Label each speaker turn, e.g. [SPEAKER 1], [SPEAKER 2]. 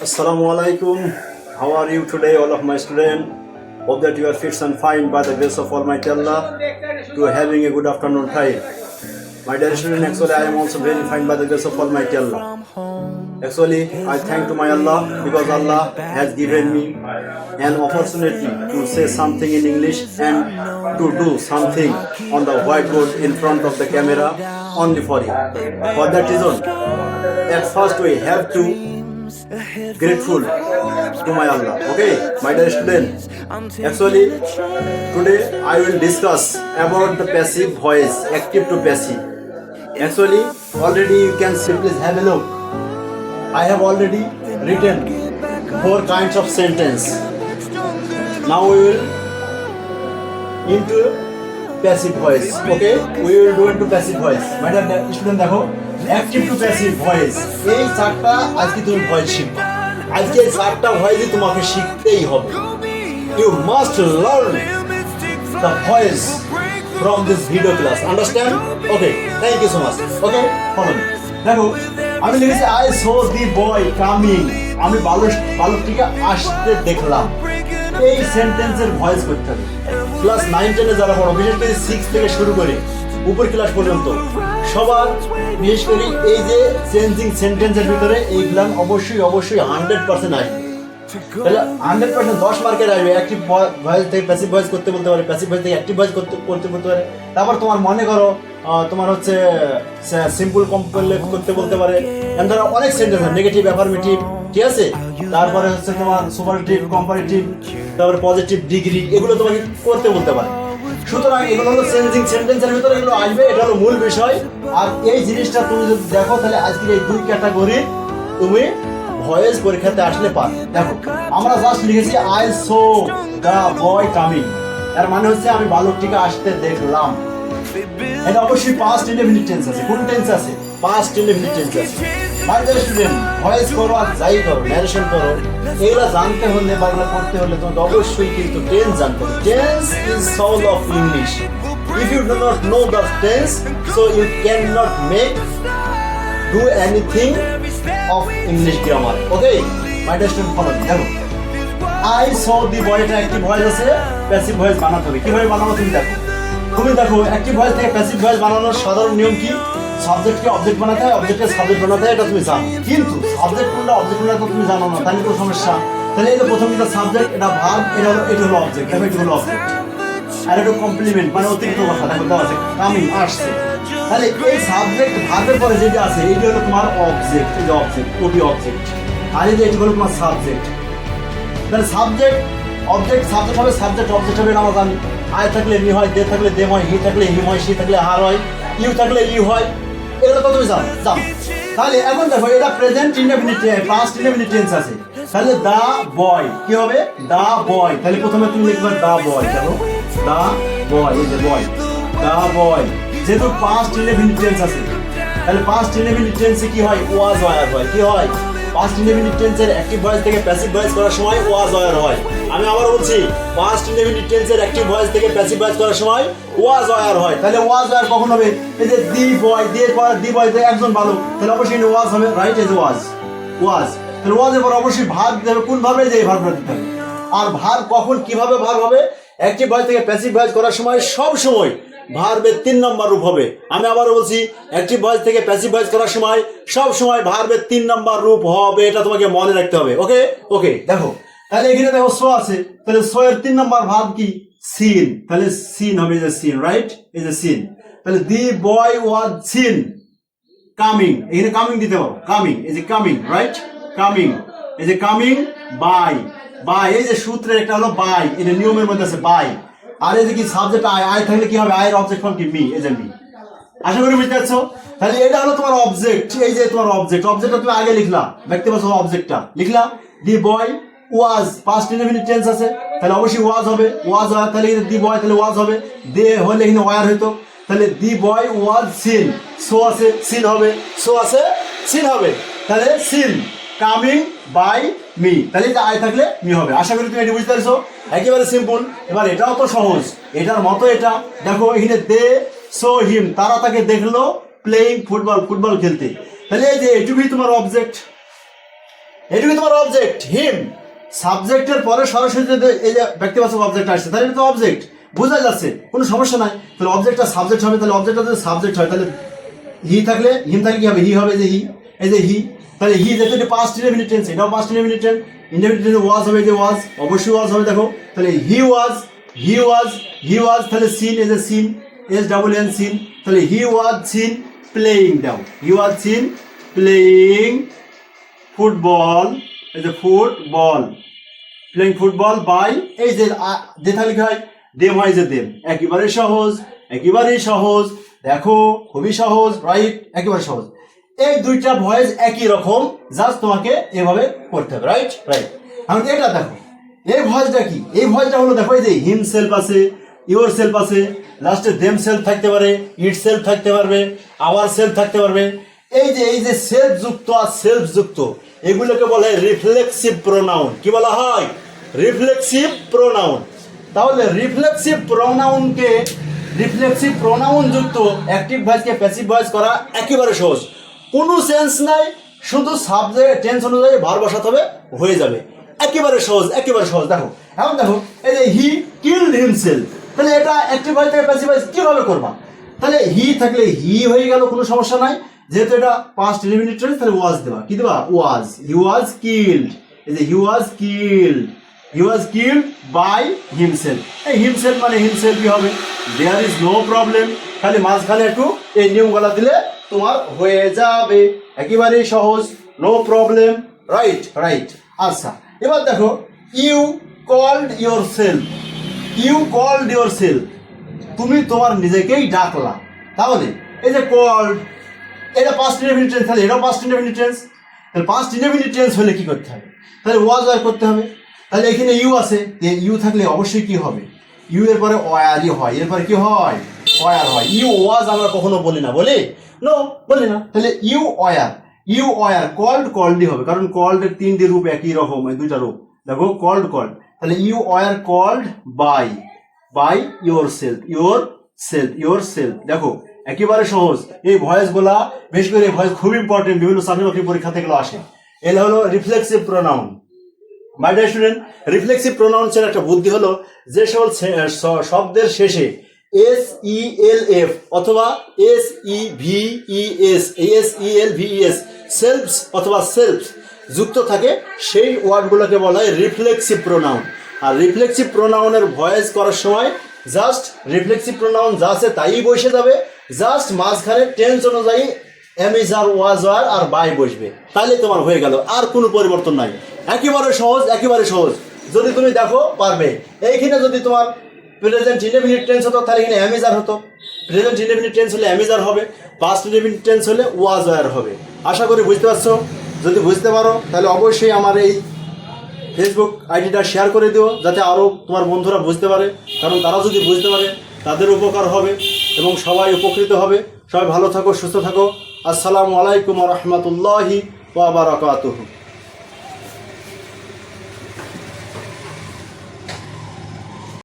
[SPEAKER 1] Assalamu alaikum. How are you today, all of my students? Hope that you are fit and fine by the grace of Almighty Allah to having a good afternoon time. My dear student, actually I am also very fine by the grace of Almighty Allah. Actually, I thank to my Allah because Allah has given me an opportunity to say something in English and to do something on the whiteboard in front of the camera only for you. For that reason, at first we have to grateful to my Allah. Okay, my dear student. Actually, today I will discuss about the passive voice, active to passive. Actually, already you can see. Please have a look. I have already written four kinds of sentence. Now we will into passive voice. Okay, we will do into passive voice. My dear student, দেখো active to passive voice এই চারটা আজকে তুমি voice শিখবে আজকে চারটা ভয়েসই তোমাকে শিখতেই হবে। You must learn the voice from this video class understand okay thank you so much okay follow me দেখো, আমি লিখেছি I saw the boy coming আমি বালক বালকটিকে আসতে দেখলাম। এই সেন্টেন্সের ভয়েস করতে হবে। ক্লাস নাইন টেনে যারা পড়ো, বিশেষ করে সিক্স থেকে শুরু করে, উপর ক্লাস পর্যন্ত সবার, বিশেষ করে এই যে চেঞ্জিং সেন্টেন্সের ভিতরে এই এইগুলা অবশ্যই অবশ্যই হান্ড্রেড পার্সেন্ট আসবে। তাহলে হান্ড্রেড পার্সেন্ট দশ মার্কের আসবে অ্যাক্টিভ ভয়েস থেকে প্যাসিভ ভয়েস করতে বলতে পারে প্যাসিভ ভয়েস থেকে অ্যাক্টিভ ভয়েস করতে করতে বলতে পারে। তারপর তোমার মনে করো তোমার হচ্ছে সিম্পল কম্পলেক্স করতে বলতে পারে। এমন ধরো অনেক সেন্টেন্স নেগেটিভ অ্যাফার্মেটিভ ঠিক আছে? তারপরে হচ্ছে তোমার সুপারটিভ কম্পারেটিভ তারপরে পজিটিভ ডিগ্রি এগুলো তোমাকে করতে বলতে পারে। সুতরাং এগুলো হলো সেন্টেন্সের ভিতরে এগুলো আসবে, এটা হলো মূল বিষয়। আর এই জিনিসটা তুমি যদি দেখো, তাহলে আজকের এই দুই ক্যাটাগরি তুমি ভয়েস পরীক্ষাতে আসলে পার দেখো, আমরা জাস্ট লিখেছি I saw the boy coming এর মানে হচ্ছে আমি বালকটিকে আসতে দেখলাম। এটা অবশ্যই পাস্ট ইনডেফিনিট টেন্স আছে। কোন টেন্স আছে? পাস্ট ইনডেফিনিট টেন্স আছে। মাই স্টুডেন্ট ভয়েস করো আর যাই করো ন্যারেশন করো। এগুলো জানতে হলে বা এগুলো হলে তোমাকে অবশ্যই কিন্তু টেন্স জানতে হবে। Tense is soul of English you do not know the tense so you can not make do anything of English grammar okay my dear student follow দেখো সো দি বয় এটা একটি ভয়েস আছে passive voice বানাতে হবে। কীভাবে বানাবো তুমি দেখো। তুমি দেখো একটি ভয়েস থেকে প্যাসিভ ভয়েস বানানোর সাধারণ নিয়ম কি? সাবজেক্টকে অবজেক্ট বানাতে হয় অবজেক্টকে সাবজেক্ট বানাতে হয়, এটা তুমি জানো। কিন্তু সাবজেক্ট কোনটা অবজেক্ট কোনটা তুমি জানো না, তাহলে তো সমস্যা। তাহলে এই যে প্রথম এটা সাবজেক্ট এটা ভার্ব এটা হলো এটা হলো অবজেক্ট দেখো এটা হলো অবজেক্ট আর এটা কমপ্লিমেন্ট মানে অতিরিক্ত কথা, দেখো, দেওয়া আছে। কামিং আসছে। তাহলে এই সাবজেক্ট ভার্বের পরে যেটা আছে, এইটা হলো তোমার অবজেক্ট এই অবজেক্ট ওবি অবজেক্ট আর এই যে এটা হলো তোমার সাবজেক্ট তাহলে সাবজেক্ট অবজেক্ট সাবজেক্ট হবে সাবজেক্ট অবজেক্ট হবে আমরা জানি আয় থাকলে মি হয় দে থাকলে দেম হয়, হি থাকলে হিম হয়, সি থাকলে হার হয়, ইউ থাকলে ইউ হয়। এগুলো তো তুমি জানো জানো। তাহলে এখন দেখো, এটা present indefinite past indefinite tense আছে। তাহলে দা বয় কি হবে? দা বয় তাহলে প্রথমে তুমি লিখবে দা বয় দেখো। দা বয় এই যে বয় দা বয় যেহেতু পাস্ট ইনডেফিনিট টেন্স আছে, তাহলে পাস্ট ইনডেফিনিট টেন্সে কি হয়? ওয়াজ ওয়ার হয়। কি হয়? পাস্ট ইনডেফিনিট টেন্সের অ্যাক্টিভ ভয়েস থেকে প্যাসিভ ভয়েস করার সময় ওয়াজ অয়ার হয়। আমি আবার বলছি পাস্ট ইনডেফিনিট টেন্সের অ্যাক্টিভ ভয়েস থেকে প্যাসিভ ভয়েস করার সময় ওয়াজ অয়ার হয়। তাহলে ওয়াজ ওয়ার কখন হবে? এই যে দি বয় দিয়ে পর দি বয় দিয়ে একজন ভালো, তাহলে অবশ্যই ওয়াজ হবে রাইট এজ ওয়াজ ওয়াজ। তাহলে ওয়াজের পর অবশ্যই ভাগ দেবে কোন ভাবে? যে এই ভাবটা দিতে হবে। আর ভার কখন কীভাবে ভার হবে? অ্যাক্টিভ ভয়েস থেকে প্যাসিভ ভয়েস করার সময় সব সময় ভার্বের তিন নম্বর রূপ হবে। আমি আবারও বলছি অ্যাক্টিভ ভয়েস থেকে প্যাসিভ ভয়েস করার সময়, সব সময় ভার্বের তিন নম্বর রূপ হবে, এটা তোমাকে মনে রাখতে হবে, ওকে? ওকে, দেখো, তাহলে এখানে দেখো সো আছে, তাহলে সো এর তিন নম্বর ভার্ব কি? সিন। তাহলে সিন হবে যে সিন রাইট এই যে সিন। তাহলে the boy was seen. Coming, এখানে কামিং দিতে পারো কামিং, এই যে কামিং রাইট কামিং, এই যে কামিং, বাই। বাই, এই যে সূত্রের একটা হলো বাই, এটা নিয়মের মধ্যে আছে, বাই। আর এই যে কি সাবজেক্ট আয় আয় থাকলে কি হবে? আয়ের অবজেক্ট ফর্ম কি? মি এই যে মি আশা করি বুঝতে পারছ? তাহলে এটা হলো তোমার অবজেক্ট এই যে তোমার অবজেক্ট অবজেক্টটা তুমি আগে লিখলা, দেখতে পাচ্ছ অবজেক্টটা লিখলা, the boy was past indefinite tense আছে, তাহলে অবশ্যই ওয়াজ হবে ওয়াজ হয়, তাহলে দি বয় তাহলে ওয়াজ হবে, দে হলে এখানে ওয়ার হইতো। তাহলে the boy was seen saw আছে সিন হবে সো আছে সিন হবে। তাহলে সিন কামিং বাই মি। তাহলে এটা আয় থাকলে মি হবে। আশা করি তুমি এটি বুঝতে পারছ। একেবারে সিম্পল এবার এটাও তো সহজ। এটার মতো এটা। দেখো, এখানে দে সো হিম। তারা তাকে দেখল প্লেইং ফুটবল ফুটবল খেলতে। তাহলে এই যে এটুকুই তোমার অবজেক্ট এটুকু তোমার অবজেক্ট হিম। সাবজেক্টের পরে সরাসরি যদি এই যে ব্যক্তিবাচক অবজেক্ট আসছে, তাহলে তো অবজেক্ট বোঝা যাচ্ছে, কোনো সমস্যা নাই। তাহলে অবজেক্টটা সাবজেক্ট হবে, তাহলে অবজেক্টটা যদি সাবজেক্ট হয়, তাহলে হি থাকলে, হিম থাকলে কি হবে? হি হবে যে হি। এই যে হি। তাহলে হি যেহেতু এটা পাস্ট ইনডেফিনিট টেন্স এটাও past indefinite tense indefinite tense was হবে যে ওয়াজ অবশ্যই ওয়াজ হবে, দেখো। তাহলে he was he was he was তাহলে seen as a seen S double N seen তাহলে he was seen playing down he was seen playing football এই a football playing football by এই যে যে থাকলে কি হয়? দেম হয় যে দেম একেবারে সহজ, একেবারেই সহজ, দেখো, খুবই সহজ রাইট একেবারে সহজ। এই দুইটা ভয়েস একই রকম জাস্ট তোমাকে এভাবে করতে হবে রাইট রাইট এখন এটা দেখো, এই ভয়েসটা কি? এই ভয়েসটা হলো দেখো, এই যে হিম সেলফ আছে ইওর সেলফ আছে লাস্টে দেম সেলফ থাকতে পারে ইট সেলফ থাকতে পারবে আওয়ার সেলফ থাকতে পারবে। এই যে এই যে সেলফ যুক্ত আর সেলফ যুক্ত, এগুলোকে বলে রিফ্লেক্সিভ প্রোনাউন কি বলা হয়? রিফ্লেক্সিভ প্রোনাউন তাহলে রিফ্লেক্সিভ প্রোনাউনকে রিফ্লেক্সিভ প্রোনাউন যুক্ত অ্যাক্টিভ ভয়েসকে প্যাসিভ ভয়েস করা একেবারে সহজ। কোনো সেন্স নাই, শুধু সাবজেক্ট টেন্স অনুযায়ী ভার বসাতে হবে, হয়ে যাবে। একেবারে সহজ একেবারে সহজ। দেখো, এখন দেখো, এই যে হি কিল্ড হিমসেল তাহলে এটা অ্যাক্টিভ ভয়েস থেকে প্যাসিভ কীভাবে করবা? তাহলে হি থাকলে হি হয়ে গেল, কোনো সমস্যা নাই। যেহেতু এটা পাস্ট ইলিমিনেট টেন্স তাহলে ওয়াজ দেবা। কি দেবা? ওয়াজ হি ওয়াজ কিল্ড এই যে he was killed he was killed by himself এই হিমসেল মানে হিমসেলফই হবে? দেয়ার ইজ নো প্রবলেম খালি মাঝখানে একটু এই নিয়মগুলা দিলে তোমার হয়ে যাবে। একেবারেই সহজ। নো প্রবলেম রাইট রাইট আচ্ছা এবার দেখো you called yourself you called yourself তুমি তোমার নিজেকেই ডাকলা। তাহলে, এই যে কল্ড এটা পাস্ট ইনডেফিনিট তাহলে এটাও পাস্ট ইনডেফিনিট টেন্স তাহলে পাস্ট ইনডেফিনিট টেন্স হলে কী করতে হবে? তাহলে ওয়াজ ওয়ার করতে হবে। তাহলে এখানে ইউ আছে। ইউ থাকলে অবশ্যই কী হবে? ইউ এর পরে ওয়ারই হয়। এরপরে কী হয়? ওয়ার হয়। ইউ ওয়াজ আমরা কখনো বলি না। বলি? নো বলি না। তাহলে you were. You were called কল্ডই হবে। কারণ কল্ডের তিনটি রূপ একই রকম দুইটা রূপ। দেখো কল্ড কল্ড তাহলে you were called by by yourself yourself yourself দেখো, একেবারে সহজ। এই ভয়েসগুলা বেশ করে ভয়েস খুব ইম্পর্টেন্ট বিভিন্ন চাকরি পরীক্ষা থেকে আসে এগুলো হলো reflexive pronoun my dear student reflexive প্রোনাউন্সের একটা বুদ্ধি হলো, যে সকল শব্দের শেষে এস ই এল এফ অথবা S E V E S S E L V S selves অথবা সেলফ যুক্ত থাকে, সেই ওয়ার্ডগুলোকে বলা হয় রিফ্লেক্সিভ প্রোনাউন আর রিফ্লেক্সিভ প্রোনাউনের ভয়েস করার সময় জাস্ট রিফ্লেক্সিভ প্রোনাউন যা আছে তাই বসে যাবে জাস্ট মাঝখানে টেন্স অনুযায়ী এমিজ আর ওয়াজ আর আর বাই বসবে। তাহলে তোমার হয়ে গেল, আর কোনো পরিবর্তন নাই। একেবারে সহজ একেবারে সহজ। যদি তুমি দেখো, পারবে। এইখানে যদি তোমার প্রেজেন্ট ইনডেফিনিট টেন্স হতো, তাহলে এখানে অ্যামেজার হতো। প্রেজেন্ট ইনডেফিনিট টেন্স হলে অ্যামেজার হবে পাস্ট ইনডেফিনিট টেন্স হলে ওয়াজ ওয়ার হবে। আশা করি বুঝতে পারছ? যদি বুঝতে পারো, তাহলে অবশ্যই আমার এই ফেসবুক আইডিটা শেয়ার করে দিও, যাতে আরও তোমার বন্ধুরা বুঝতে পারে। কারণ তারা যদি বুঝতে পারে, তাদের উপকার হবে এবং সবাই উপকৃত হবে। সবাই ভালো থাকো, সুস্থ থাকো। আসসালামু আলাইকুম রহমতুল্লাহি ওয়া বারাকাতুহু।